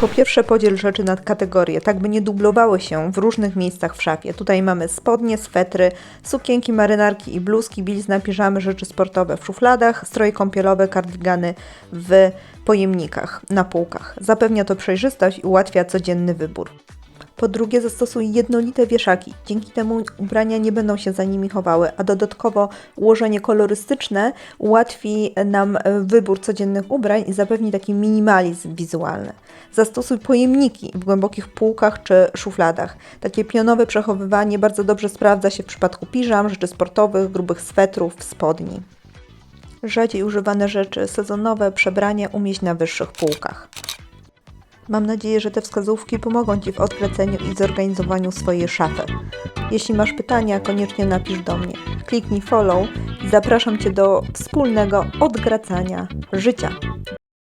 Po pierwsze podziel rzeczy na kategorie, tak by nie dublowały się w różnych miejscach w szafie. Tutaj mamy spodnie, swetry, sukienki, marynarki i bluzki, bielizna, piżamy, rzeczy sportowe w szufladach, stroje kąpielowe, kardigany w pojemnikach, na półkach. Zapewnia to przejrzystość i ułatwia codzienny wybór. Po drugie, zastosuj jednolite wieszaki. Dzięki temu ubrania nie będą się za nimi chowały, a dodatkowo ułożenie kolorystyczne ułatwi nam e, wybór codziennych ubrań i zapewni taki minimalizm wizualny. Zastosuj pojemniki w głębokich półkach czy szufladach. Takie pionowe przechowywanie bardzo dobrze sprawdza się w przypadku piżam, rzeczy sportowych, grubych swetrów, spodni. Rzadziej używane rzeczy sezonowe, przebrania umieść na wyższych półkach. Mam nadzieję, że te wskazówki pomogą Ci w odkręceniu i zorganizowaniu swojej szafy. Jeśli masz pytania, koniecznie napisz do mnie. Kliknij follow i zapraszam Cię do wspólnego odgracania życia.